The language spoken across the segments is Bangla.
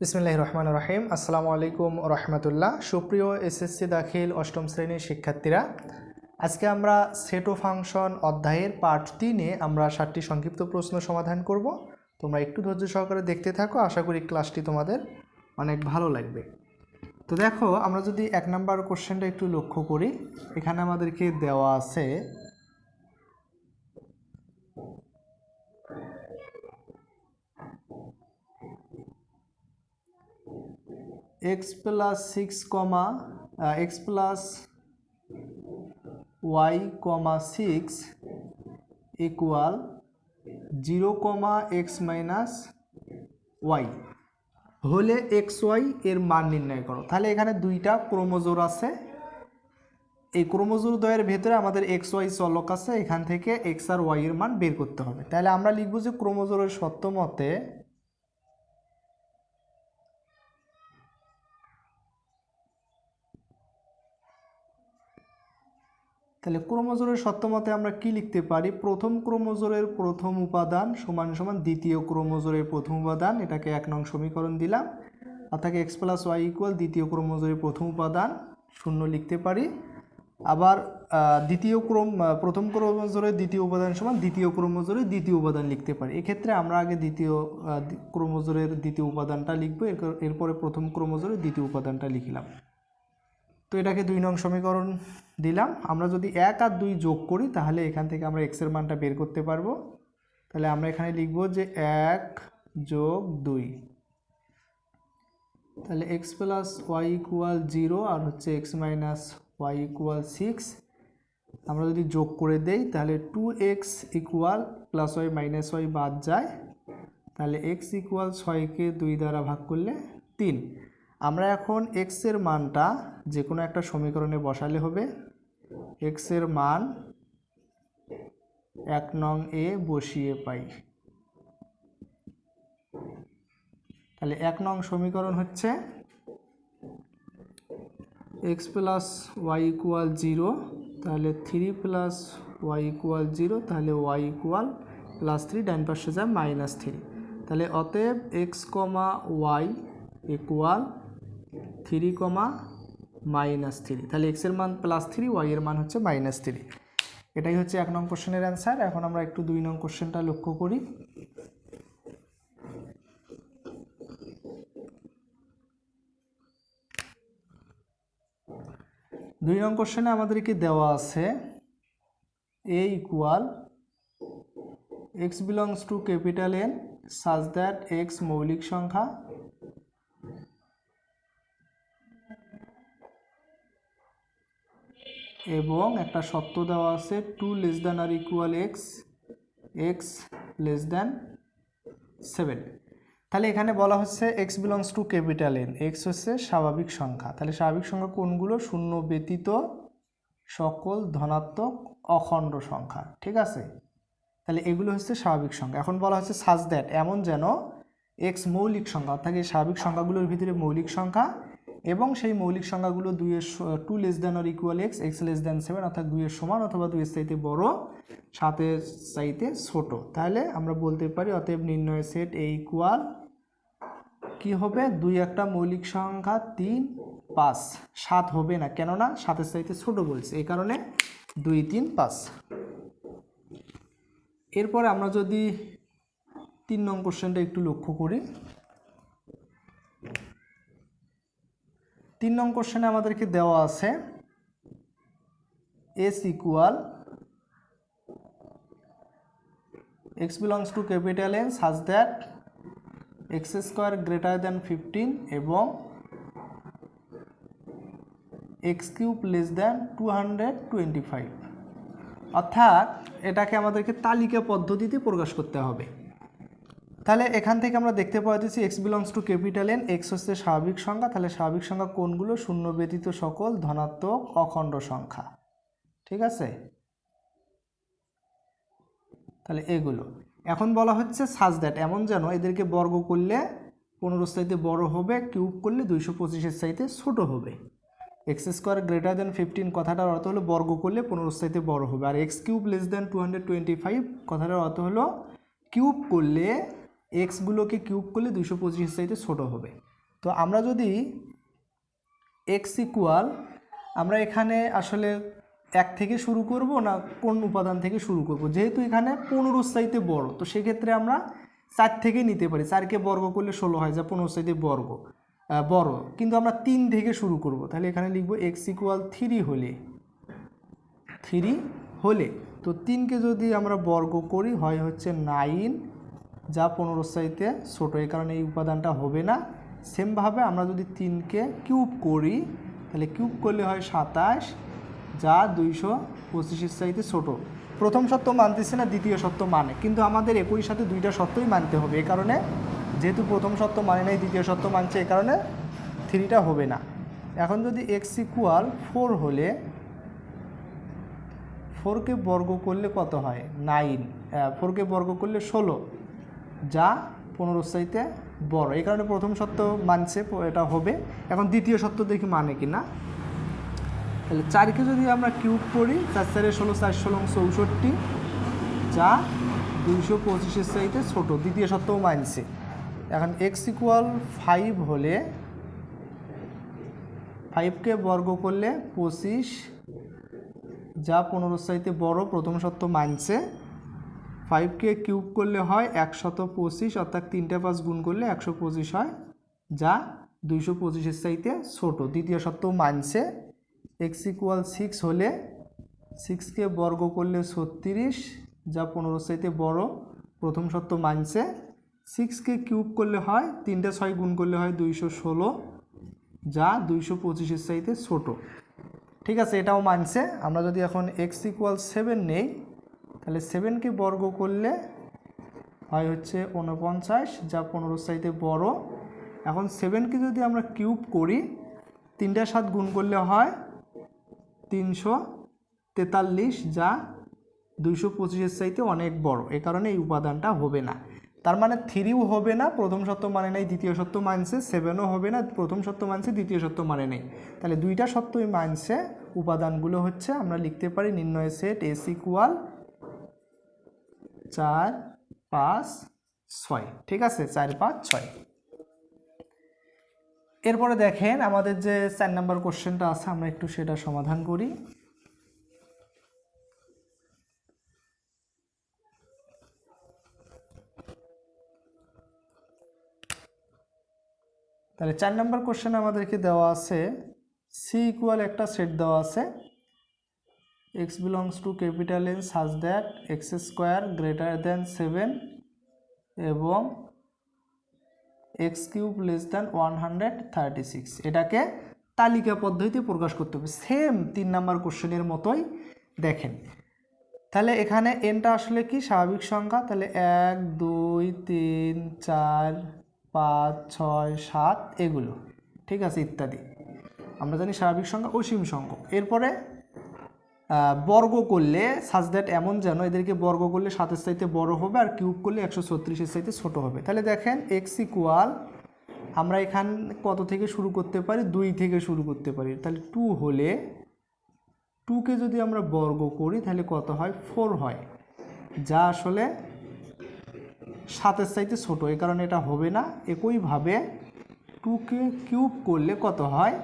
বিসমিল্লাহ রহমান রহিম আসসালামু আলাইকুম রহমতুল্লাহ। সুপ্রিয় এসএসসি দাখিল অষ্টম শ্রেণির শিক্ষার্থীরা, আজকে আমরা সেটো ফাংশন অধ্যায়ের পার্ট তিনে আমরা সাতটি সংক্ষিপ্ত প্রশ্ন সমাধান করব। তোমরা একটু ধৈর্য সহকারে দেখতে থাকো, আশা করি ক্লাসটি তোমাদের অনেক ভালো লাগবে। তো দেখো, আমরা যদি এক নাম্বার কোশ্চেনটা একটু লক্ষ্য করি, এখানে আমাদেরকে দেওয়া আছে X plus six comma X plus Y comma six equal zero comma X minus Y হলে এক্স ওয়াই এর মান নির্ণয় করো। তাহলে এখানে দুইটা ক্রোমোজোর আছে। এই ক্রোমোজোর দ্বয়ের ভেতরে আমাদের এক্স ওয়াই চলক আছে। এখান থেকে এক্স আর ওয়াই এর মান বের করতে হবে। তাহলে আমরা লিখব যে ক্রোমোজোরের সত্য মতে তাহলে ক্রোমোজোরের সত্যমতে আমরা কি লিখতে পারি? প্রথম ক্রোমোজোরের প্রথম উপাদান সমান সমান দ্বিতীয় ক্রোমোজোরের প্রথম উপাদান, এটাকে এক নং সমীকরণ দিলাম। অর্থাৎ এক্স প্লাস ওয়াই ইকুয়াল দ্বিতীয় ক্রোমোজোরের প্রথম উপাদান শূন্য লিখতে পারি। আবার দ্বিতীয় ক্রম প্রথম ক্রোমোজোরের দ্বিতীয় উপাদান সমান দ্বিতীয় ক্রোমোজোরের দ্বিতীয় উপাদান লিখতে পারি। এক্ষেত্রে আমরা আগে দ্বিতীয় ক্রোমোজোরের দ্বিতীয় উপাদানটা লিখব, এরপরে প্রথম ক্রোমোজোরের দ্বিতীয় উপাদানটা লিখলাম। তো এটাকে দুই নং সমীকরণ দিলাম। আমরা যদি এক আর দুই যোগ করি, তাহলে এখান থেকে আমরা এক্সের মানটা বের করতে পারব। তাহলে আমরা এখানে লিখব যে এক যোগ দুই। তাহলে X plus Y equal zero আর হচ্ছে X minus Y equal six আমরা যদি যোগ করে দেই, তাহলে two X equal plus Y minus Y বাদ যায়। তাহলে এক্স ইকুয়াল ছয়কে দুই দ্বারা ভাগ করলে তিন। আমরা এখন এক্সের মানটা যে কোনো একটা সমীকরণে বসালে হবে এক্সের মান এক নং এ বসিয়ে পাই। তাহলে এক নং সমীকরণ হচ্ছে X plus Y equal zero তাহলে three plus Y equal zero তাহলে ওয়াই ইকুয়াল প্লাস থ্রি ডাইন পাশে যায় মাইনাস থ্রি তাহলে অতএব X comma Y equal three comma minus three তাহলে এক্সের মান প্লাস থ্রি ওয়াই এর মান হচ্ছে মাইনাস থ্রি এটাই হচ্ছে এক নং কোশ্চেনের অ্যান্সার এখন আমরা একটু দুই নং কোশ্চেনটা লক্ষ্য করি। দুই নং কোশ্চেনে আমাদেরকে দেওয়া আছে A equal X belongs to capital N such that X মৌলিক সংখ্যা এবং একটা সত্য দেওয়া আছে two less than or equal X X less than seven তাহলে এখানে বলা হচ্ছে X belongs to capital N X হচ্ছে স্বাভাবিক সংখ্যা। তাহলে স্বাভাবিক সংখ্যা কোনগুলো? শূন্য ব্যতীত সকল ধনাত্মক অখণ্ড সংখ্যা। ঠিক আছে? তাহলে এগুলো হচ্ছে স্বাভাবিক সংখ্যা। এখন বলা হচ্ছে সাজ দ্যাট এমন যেন এক্স মৌলিক সংখ্যা, অর্থাৎ এই স্বাভাবিক সংখ্যাগুলোর ভিতরে মৌলিক সংখ্যা এবং সেই মৌলিক সংখ্যাগুলো দুইয়ের two less than or equal X X less than seven অর্থাৎ দুইয়ের সমান অথবা দুইয়ের চাইতে বড়, সাতের চাইতে ছোট। তাহলে আমরা বলতে পারি, অতএব নির্ণয় সেট এ ইকুয়াল কি হবে? দুই একটা মৌলিক সংখ্যা, তিন, পাঁচ। সাত হবে না, কেননা সাতের চাইতে ছোট বলছে, এই কারণে দুই, তিন, পাঁচ। এরপরে আমরা যদি তিন নং কোশ্চেনটা একটু লক্ষ্য করি। তিন নং কোশ্চেনে আমাদেরকে দেওয়া আছে S equal X belongs to capital N such that X square greater than fifteen এবং X cube less than two hundred twenty five অর্থাৎ এটাকে আমাদেরকে তালিকা পদ্ধতিতে প্রকাশ করতে হবে। তাহলে এখান থেকে আমরা দেখতে পাওয়া যাচ্ছি X belongs to capital N X হচ্ছে স্বাভাবিক সংখ্যা, তাহলে স্বাভাবিক সংখ্যা কোনগুলো? শূন্য ব্যতীত সকল ধনাত্মক অখণ্ড সংখ্যা। ঠিক আছে? তাহলে এগুলো। এখন বলা হচ্ছে সাজ দ্যাট এমন যেন এদেরকে বর্গ করলে পনেরো চাইতে বড় হবে, কিউব করলে দুইশো পঁচিশের চাইতে ছোটো হবে। X square greater than fifteen কথাটার অর্থ হলো বর্গ করলে পনেরো চাইতে বড় হবে। আর X cube less than two hundred twenty five কথাটার অর্থ হলো কিউব করলে এক্সগুলোকে কিউব করলে দুইশো পঁচিশের চাইতে ছোটো হবে। তো আমরা যদি এক্স ইকুয়াল আমরা এখানে আসলে এক থেকে শুরু করব না কোন উপাদান থেকে শুরু করব? যেহেতু এখানে পনেরোর চাইতে বড় তো সেক্ষেত্রে আমরা চার থেকে নিতে পারি। চারকে বর্গ করলে ষোলো হয়, যা পনেরোর চাইতে বর্গ বড়। কিন্তু আমরা তিন থেকে শুরু করব। তাহলে এখানে লিখব এক্স ইকুয়াল থ্রি হলে থ্রি হলে। তো তিনকে যদি আমরা বর্গ করি, হয় হচ্ছে নাইন যা পনেরো চাইতে ছোটো, এই কারণে এই উপাদানটা হবে না। সেমভাবে আমরা যদি তিনকে কিউব করি, তাহলে কিউব করলে হয় সাতাশ, যা দুইশো পঁচিশের চাইতে ছোটো। প্রথম সত্য মানতেছে না, দ্বিতীয় সত্য মানে। কিন্তু আমাদের একই সাথে দুইটা সত্যই মানতে হবে এই কারণে যেহেতু প্রথম সত্য মানে নাই, দ্বিতীয় সত্য মানছে এই কারণে থ্রিটা হবে না। এখন যদি এক্স ইকুয়াল ফোর হলে ফোরকে বর্গ করলে কত হয়? নাইন ফোরকে বর্গ করলে ষোলো। যা পনেরো চাইতে বড়। এই কারণে প্রথম সত্য মানছে, এটা হবে। এখন দ্বিতীয় সত্য দেখি মানে কি না তাহলে চারকে যদি আমরা কিউব করি চার চারে ষোলো, চার, ষোলো চৌষট্টি, যা দুইশো পঁচিশের চাইতে ছোটো। দ্বিতীয় সত্যও মানছে। এখন এক্স ইকুয়াল ফাইভ হলে ফাইভকে বর্গ করলে পঁচিশ, যা পনেরো চাইতে বড়, প্রথম সত্য মানছে। ফাইভকে কিউব করলে হয় একশত পঁচিশ, অর্থাৎ তিনটে পাঁচ গুণ করলে একশো পঁচিশ হয়, যা দুইশো পঁচিশের চাইতে ছোটো। দ্বিতীয় সত্য মানছে এক্স ইকুয়াল সিক্স হলে সিক্সকে বর্গ করলে ছত্রিশ, যা পনেরো চাইতে বড়। প্রথম সত্য মানছে সিক্সকে কিউব করলে হয় তিনটে ছয় গুণ করলে হয় দুইশো ষোলো, যা দুইশো পঁচিশের চাইতে ছোটো। ঠিক আছে, এটাও মানছে আমরা যদি এখন এক্স ইকুয়াল সেভেন নেই তাহলে সেভেনকে বর্গ করলে হয় হচ্ছে উনপঞ্চাশ যা পনেরো সাইতে বড়। এখন সেভেনকে যদি আমরা কিউব করি, তিনটা সাত গুণ করলে হয় তিনশো তেতাল্লিশ, যা দুইশো পঁচিশের চাইতে অনেক বড়। এ কারণে এই উপাদানটা হবে না। তার মানে থ্রিও হবে না, প্রথম সত্য মানে নেই, দ্বিতীয় সত্য মানছে সেভেনও হবে না, প্রথম সত্য মানছে দ্বিতীয় সত্য মানে নেই। তাহলে দুইটা সত্যই মানছে উপাদানগুলো হচ্ছে, আমরা লিখতে পারি নির্ণয় সেট এস ইকুয়াল চার, পাঁচ, ছয়। ঠিক আছে? চার, পাঁচ, ছয়। এরপরে দেখেন আমাদের যে চার নাম্বার কোশ্চেনটা আছে, আমরা একটু সেটা সমাধান করি। তাহলে চার নম্বর কোশ্চেন আমাদেরকে দেওয়া আছে সি ইকুয়াল একটা সেট দেওয়া আছে। X belongs to capital N such that X square greater than seven এবং X cube less than one hundred thirty six এটাকে তালিকা পদ্ধতিতে প্রকাশ করতে হবে। সেম তিন নাম্বার কোশ্চেনের মতোই দেখেন। তাহলে এখানে এনটা আসলে কি? স্বাভাবিক সংখ্যা। তাহলে এক, দুই, তিন, চার, পাঁচ, ছয়, সাত এগুলো। ঠিক আছে, ইত্যাদি। আমরা জানি স্বাভাবিক সংখ্যা অসীম সংখ্যক। এরপরে বর্গ করলে সাজ দ্যাট এমন যেন এদেরকে বর্গ করলে সাতের চাইতে বড় হবে আর কিউব করলে একশো ছত্রিশের চাইতে ছোট হবে। তাহলে দেখেন এক্স ইকুয়াল আমরা এখান কত থেকে শুরু করতে পারি? দুই থেকে শুরু করতে পারি। তাহলে টু হলে টুকে যদি আমরা বর্গ করি, তাহলে কত হয়? ফোর হয়। যা আসলে সাতের চাইতে ছোট এই কারণে এটা হবে না। একইভাবে টুকে কিউব করলে কত হয়?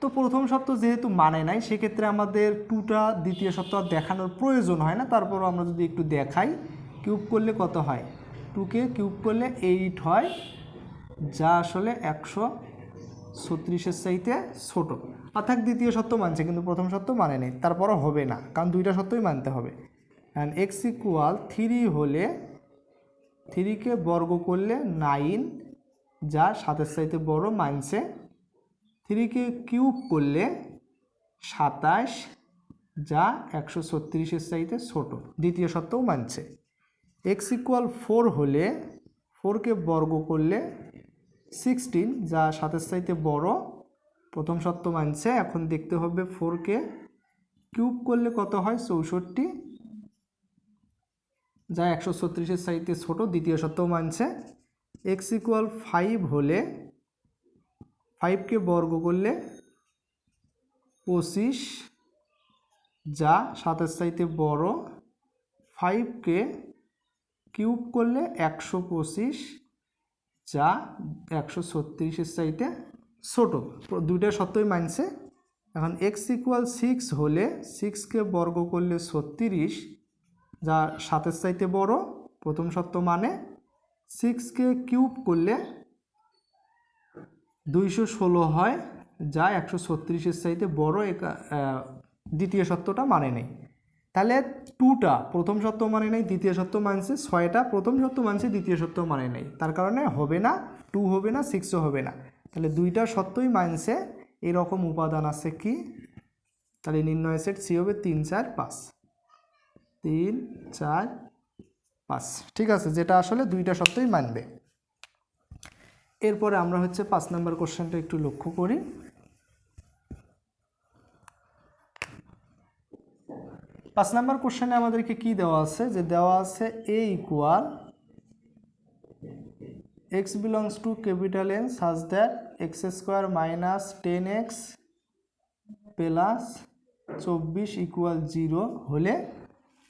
তো প্রথম সপ্তাহ যেহেতু মানে নাই, সেক্ষেত্রে আমাদের টুটা দ্বিতীয় সপ্তাহ দেখানোর প্রয়োজন হয় না। তারপরও আমরা যদি একটু দেখাই কিউব করলে কত হয়? টুকে কিউব করলে এইট হয়, যা আসলে একশো ছত্রিশের চাইতে ছোটো। অর্থাৎ দ্বিতীয় সত্য মানছে, কিন্তু প্রথম সত্য মানে নেই। তারপরও হবে না, কারণ দুইটা সত্যই মানতে হবে। অ্যান্ড এক্স ইকুয়াল থ্রি হলে থ্রিকে বর্গ করলে নাইন যা সাতের চাইতে বড় মানছে থ্রিকে কিউব করলে সাতাশ যা একশো ছত্রিশের চাইতে ছোট। দ্বিতীয় সত্যও মানছে। এক্স ইকুয়াল ফোর হলে ফোরকে বর্গ করলে সিক্সটিন যা সাতের চাইতে বড়। প্রথম সত্য মানছে। এখন দেখতে হবে ফোরকে কিউব করলে কত হয়? চৌষট্টি। যা একশো ছত্রিশের চাইতে ছোট। দ্বিতীয় সত্যও মানছে। এক্স ইকুয়াল ফাইভ হলে ফাইভকে বর্গ করলে পঁচিশ যা সাতের চাইতে বড়। ফাইভকে কিউব করলে একশো পঁচিশ যা একশো ছত্রিশের চাইতে ছোটো। দুইটা সত্যই মানছে এখন এক্স ইকুয়াল সিক্স হলে সিক্সকে বর্গ করলে ছত্রিশ যা সাতের চাইতে বড়। প্রথম সত্য মানে সিক্সকে কিউব করলে দুইশো ষোলো হয়, যা একশো ছত্রিশের চাইতে বড় একা দ্বিতীয় সত্যটা মানে নেই। তাহলে টুটা প্রথম সত্য মানে নেই, দ্বিতীয় সত্য মানছে, ছয়টা প্রথম সত্য মানছে, দ্বিতীয় সত্য মানে নেই। তার কারণে হবে না, টু হবে না, সিক্সও হবে না। তাহলে দুইটা সত্যই মানছে, এরকম উপাদান আছে কি? তাহলে নির্ণয় সেট সি হবে তিন, চার, পাঁচ। তিন, চার, পাঁচ। ঠিক আছে, যেটা আসলে দুইটা সত্যই মানবে। এরপরে আমরা হচ্ছে পাঁচ নাম্বার কোশ্চেনটা একটু লক্ষ্য করি। পাঁচ নাম্বার কোশ্চেনে আমাদেরকে কি দেওয়া আছে? যে দেওয়া আছে A equal X belongs to capital N such that X square minus ten X plus চব্বিশ ইকুয়াল জিরো হলে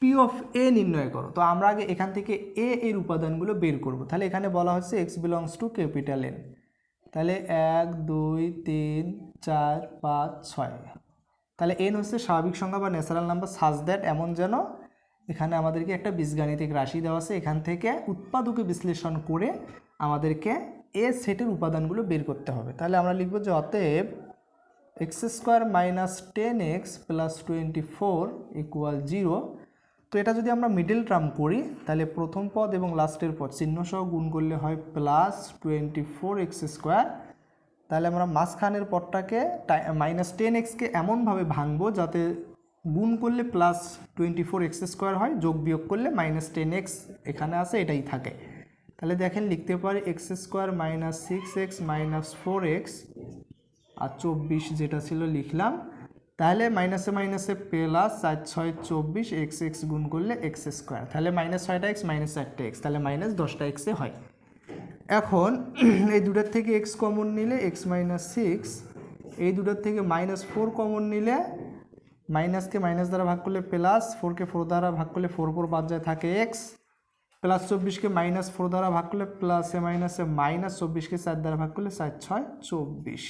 পি অফ এ নির্ণয় করো। তো আমরা আগে এখান থেকে এ এর উপাদানগুলো বের করব। তাহলে এখানে বলা হচ্ছে X belongs to capital N তাহলে এক, দুই, তিন, চার, পাঁচ, ছয়। তাহলে এন হচ্ছে স্বাভাবিক সংখ্যা বা ন্যাচারাল নাম্বার সাজ দ্যাট এমন যেন এখানে আমাদেরকে একটা বীজগাণিতিক রাশি দেওয়া আছে। এখান থেকে উৎপাদকে বিশ্লেষণ করে আমাদেরকে এ সেটের উপাদানগুলো বের করতে হবে। তাহলে আমরা লিখব যে অতএব X square minus ten X plus twenty four equal zero তো এটা যদি আমরা মিডল টার্ম করি, তাহলে প্রথম পদ এবং লাস্টের পদ চিহ্ন সহ গুণ করলে হয় plus twenty four X square তাহলে আমরা মাঝখানের পদটাকে মাইনাস টেন এক্সকে এমনভাবে ভাঙবো যাতে গুণ করলে plus twenty four X square হয়, যোগ বিয়োগ করলে মাইনাস টেন এক্স এখানে আছে এটাই থাকে। তাহলে দেখেন লিখতে পারি x square minus six x minus four x আর চব্বিশ যেটা ছিল লিখলাম তাহলে মাইনাসে মাইনাসে প্লাস চার ছয় চব্বিশ এক্স এক্স গুণ করলে এক্স স্কোয়ার তাহলে মাইনাস ছয়টা এক্স মাইনাস চারটে এক্স তাহলে মাইনাস দশটা এক্সে হয়। এখন এই দুটার থেকে এক্স কমন নিলে এক্স মাইনাস সিক্স এই দুটার থেকে মাইনাস ফোর কমন নিলে মাইনাসকে মাইনাস দ্বারা ভাগ করলে প্লাস ফোরকে ফোর দ্বারা ভাগ করলে ফোর ফোর বাদ যায় থাকে এক্স প্লাস চব্বিশকে মাইনাস ফোর দ্বারা ভাগ করলে প্লাসে মাইনাসে মাইনাস চব্বিশকে চার দ্বারা ভাগ করলে চার, ছয়, চব্বিশ।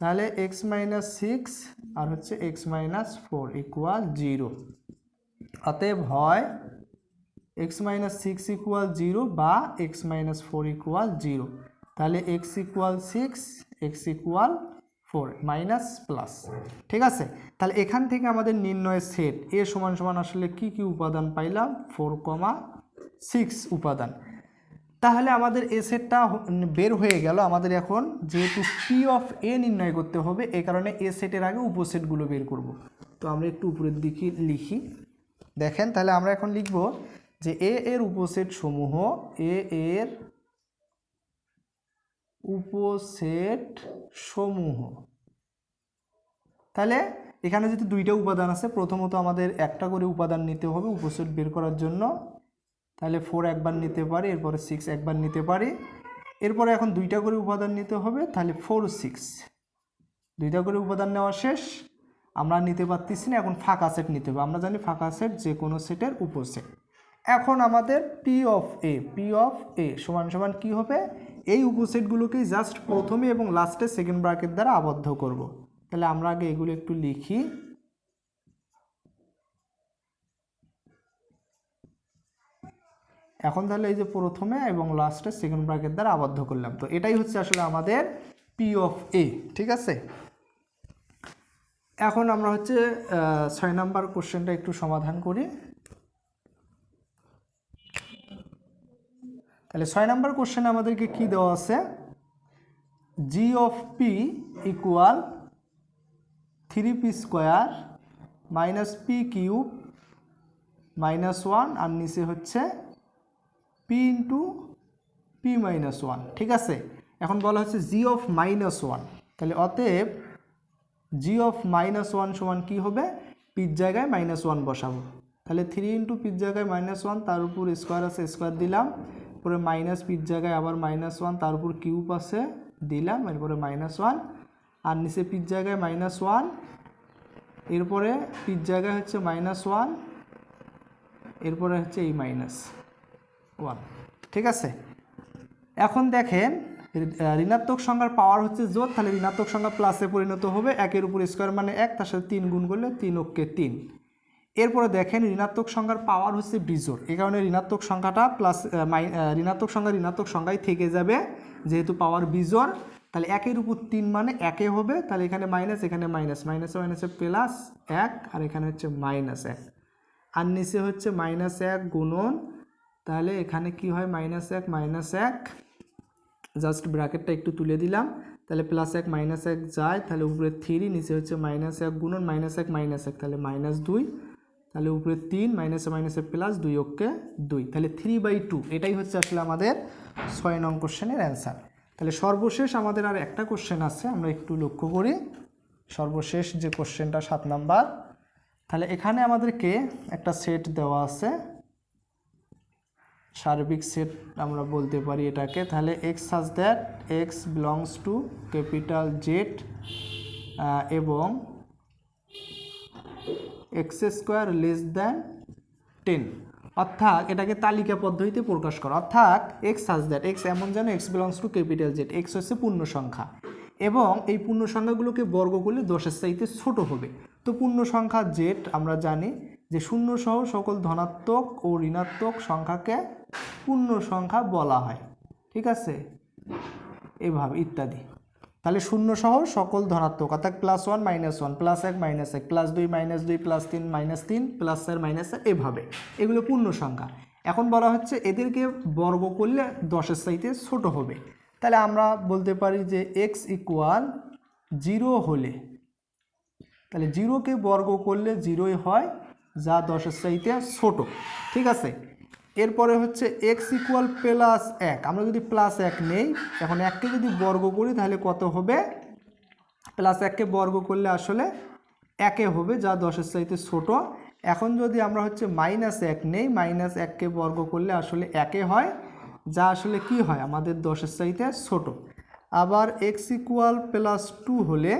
তাহলে এক্স মাইনাস সিক্স আর হচ্ছে x minus four equal zero অতএব হয় x minus six equal zero বা x minus four equal zero তাহলে x equal six x equal four minus plus ঠিক আছে? তাহলে এখান থেকে আমাদের নির্ণয় সেট এ সমান সমান আসলে কি কি উপাদান পাইলাম? ফোর কমা সিক্স উপাদান। তাহলে আমাদের এ সেটটা বের হয়ে গেল। আমাদের এখন যেহেতু পি অফ এ নির্ণয় করতে হবে, এ কারণে এ সেটের আগে উপসেটগুলো বের করব। তো আমরা একটু উপরের দিকে লিখি। দেখেন, তাহলে আমরা এখন লিখব যে এ এর উপসেট সমূহ, এ এর উপসেট সমূহ। তাহলে এখানে যদি দুইটা উপাদান আছে, প্রথমত আমাদের একটা করে উপাদান নিতে হবে উপসেট বের করার জন্য। তাহলে ফোর একবার নিতে পারি, এরপরে সিক্স একবার নিতে পারি। এরপরে এখন দুইটা করে উপাদান নিতে হবে, তাহলে ফোর সিক্স দুইটা করে উপাদান নেওয়া শেষ। আমরা নিতে পারতেছি না, এখন ফাঁকা সেট নিতে হবে। আমরা জানি ফাঁকা সেট যে কোনো সেটের উপসেট এখন আমাদের P of A P of A সমান সমান কী হবে? এই উপসেটগুলোকেই জাস্ট প্রথমে এবং লাস্টে সেকেন্ড ব্রাকেট দ্বারা আবদ্ধ করব। তাহলে আমরা আগে এগুলো একটু লিখি। এখন তাহলে এই যে প্রথমে এবং লাস্টে সেকেন্ড ব্র্যাকেট দ্বারা আবদ্ধ করলাম। তো এটাই হচ্ছে আসলে আমাদের পি অফ এ ঠিক আছে? এখন আমরা হচ্ছে ছয় নাম্বার কোশ্চেনটা একটু সমাধান করি। তাহলে ছয় নাম্বার কোশ্চেনে আমাদেরকে কি দেওয়া আছে? G of p equal three p square minus p cube minus one আর নিচে হচ্ছে p into p minus one ঠিক আছে? এখন বলা হচ্ছে জি অফ মাইনাস ওয়ান তাহলে অতএব জি অফ মাইনাস ওয়ান সমান কী হবে? পির জায়গায় মাইনাস ওয়ান বসাবো। তাহলে থ্রি ইন্টু পির জায়গায় মাইনাস ওয়ান তার উপর স্কোয়ার আছে স্কোয়ার দিলাম। পরে মাইনাস পির জায়গায় আবার মাইনাস ওয়ান তার উপর কিউব আছে, দিলাম। এরপরে মাইনাস ওয়ান আর নিচে পির জায়গায় মাইনাস ওয়ান এরপরে পির জায়গায় হচ্ছে মাইনাস ওয়ান এরপরে হচ্ছে এই মাইনাস ওয়ান। ঠিক আছে? এখন দেখেন ঋণাত্মক সংখ্যার পাওয়ার হচ্ছে জোর তাহলে ঋণাত্মক সংখ্যা প্লাসে পরিণত হবে, একের উপর স্কোয়ার মানে এক, তার সাথে তিন গুণ করলে তিন অক্ষে তিন। এরপরে দেখেন, ঋণাত্মক সংখ্যার পাওয়ার হচ্ছে বিজোড়। এই কারণে ঋণাত্মক সংখ্যাটা প্লাস ঋণাত্মক সংখ্যা ঋণাত্মক সংখ্যায় থেকে যাবে, যেহেতু পাওয়ার বিজোড়, তাহলে একের উপর তিন মানে একে হবে, তাহলে এখানে মাইনাস এখানে মাইনাস মাইনাসে মাইনাসে প্লাস এক, আর এখানে হচ্ছে মাইনাস এক। আর নিচে হচ্ছে মাইনাস এক গুণন তাহলে এখানে কি হয়? মাইনাস এক মাইনাস এক। জাস্ট ব্র্যাকেটটা একটু তুলে দিলাম। তাহলে প্লাস এক মাইনাস এক যায়। তাহলে উপরে থ্রি নিচে হচ্ছে মাইনাস এক গুণন মাইনাস এক মাইনাস এক। তাহলে মাইনাস দুই। তাহলে উপরে তিন মাইনাসে মাইনাসে প্লাস দুই, ওকে দুই। তাহলে থ্রি বাই টু এটাই হচ্ছে আসলে আমাদের ছয় নং কোশ্চেনের অ্যান্সার তাহলে সর্বশেষ আমাদের আর একটা কোশ্চেন আছে, আমরা একটু লক্ষ্য করি। সর্বশেষ যে কোশ্চেনটা সাত নাম্বার। তাহলে এখানে আমাদেরকে একটা সেট দেওয়া আছে। সার্বিক সেট আমরা বলতে পারি এটাকে। তাহলে x such that x belongs to capital Z এবং x square less than ten অর্থাৎ এটাকে তালিকা পদ্ধতিতে প্রকাশ করা। অর্থাৎ এক্স সাজ দ্যাট এক্স এমন যেন x belongs to capital Z x হচ্ছে পূর্ণ সংখ্যা। এবং এই পূর্ণ সংখ্যাগুলোকে বর্গ করলে দশের চাইতে ছোট হবে। তো পূর্ণ সংখ্যা জেড আমরা জানি যে শূন্য সহ সকল ধনাত্মক ও ঋণাত্মক সংখ্যাকে পূর্ণ সংখ্যা বলা হয়। ঠিক আছে? এভাবে, ইত্যাদি। তাহলে শূন্য সহ সকল ধনাত্মক, অর্থাৎ plus one minus one plus এক মাইনাস এক প্লাস দুই মাইনাস দুই প্লাস তিন মাইনাস তিন প্লাস চার মাইনাস চার, এভাবে। এগুলো পূর্ণ সংখ্যা এখন বলা হচ্ছে এদেরকে বর্গ করলে দশের চাইতে ছোট হবে। তাহলে আমরা বলতে পারি যে এক্স ইকুয়াল জিরো হলে, তাহলে জিরোকে বর্গ করলে জিরোই হয় যা দশের চাইতে ছোট। ঠিক আছে? এরপরে হচ্ছে এক্স ইকুয়াল প্লাস এক। আমরা যদি প্লাস এক নেই, এখন এককে যদি বর্গ করি, তাহলে কত হবে? প্লাস এককে বর্গ করলে আসলে একে হবে, যা দশের চাইতে ছোট। এখন যদি আমরা হচ্ছে মাইনাস এক নেই মাইনাস এককে বর্গ করলে আসলে একে হয়, যা আসলে কি হয়? আমাদের দশের চাইতে ছোট। আবার এক্স ইকুয়াল প্লাস টু হলে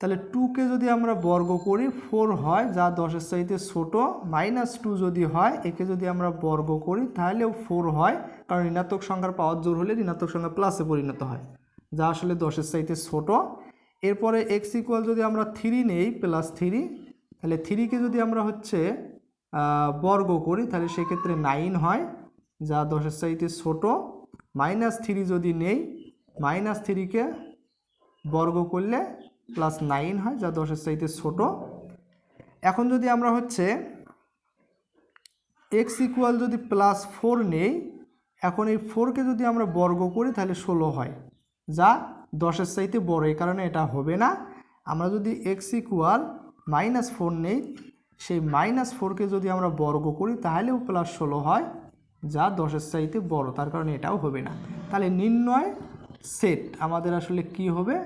তাহলে টুকে যদি আমরা বর্গ করি ফোর হয়, যা দশের চাইতে ছোট মাইনাস টু যদি হয়, একে যদি আমরা বর্গ করি, তাহলেও ফোর হয়, কারণ ঋণাত্মক সংখ্যার পাওয়ার জোর হলে ঋণাত্মক সংখ্যা প্লাসে পরিণত হয়, যা আসলে দশের চাইতে ছোট। এরপরে এক্স ইকুয়াল যদি আমরা থ্রি নেই প্লাস থ্রি তাহলে থ্রিকে যদি আমরা হচ্ছে বর্গ করি, তাহলে সেক্ষেত্রে নাইন হয়, যা দশের চাইতে ছোট। মাইনাস থ্রি যদি নেই মাইনাস থ্রিকে বর্গ করলে প্লাস নাইন হয়, যা দশের চাইতে ছোট। এখন যদি আমরা হচ্ছে এক্স ইকুয়াল যদি প্লাস ফোর নেই, এখন এই ফোরকে যদি আমরা বর্গ করি, তাহলে ষোলো হয়। যা দশের চাইতে বড়, এই কারণে এটা হবে না। আমরা যদি এক্স ইকুয়াল মাইনাস ফোর নেই, সেই মাইনাস ফোরকে যদি আমরা বর্গ করি, তাহলেও প্লাস ষোলো হয়, যা দশের চাইতে বড়, তার কারণে এটাও হবে না। তাহলে নির্ণয় সেট আমাদের আসলে কি হবে?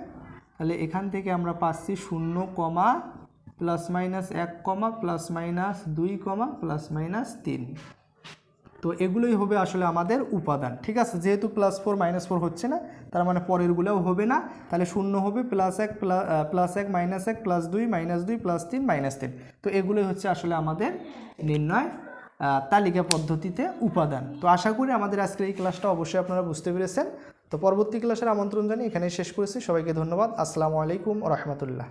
তাহলে এখান থেকে আমরা পাচ্ছি শূন্য কমা প্লাস মাইনাস এক কমা প্লাস মাইনাস দুই কমা প্লাস মাইনাস তিন। তো এগুলোই হবে আসলে আমাদের উপাদান, ঠিক আছে? যেহেতু প্লাস ফোর মাইনাস ফোর হচ্ছে না, তার মানে পরেরগুলোও হবে না। তাহলে শূন্য হবে প্লাস এক প্লাস এক মাইনাস এক প্লাস দুই মাইনাস দুই প্লাস তিন মাইনাস তিন। তো এগুলোই হচ্ছে আসলে আমাদের নির্ণয় তালিকা পদ্ধতিতে উপাদান। তো আশা করি আমাদের আজকের এই ক্লাসটা অবশ্যই আপনারা বুঝতে পেরেছেন। তো পরবর্তী ক্লাসের আমন্ত্রণ জানিয়ে এখানে শেষ করেছি। সবাইকে ধন্যবাদ। আসসালামু আলাইকুম রহমতুল্লাহ।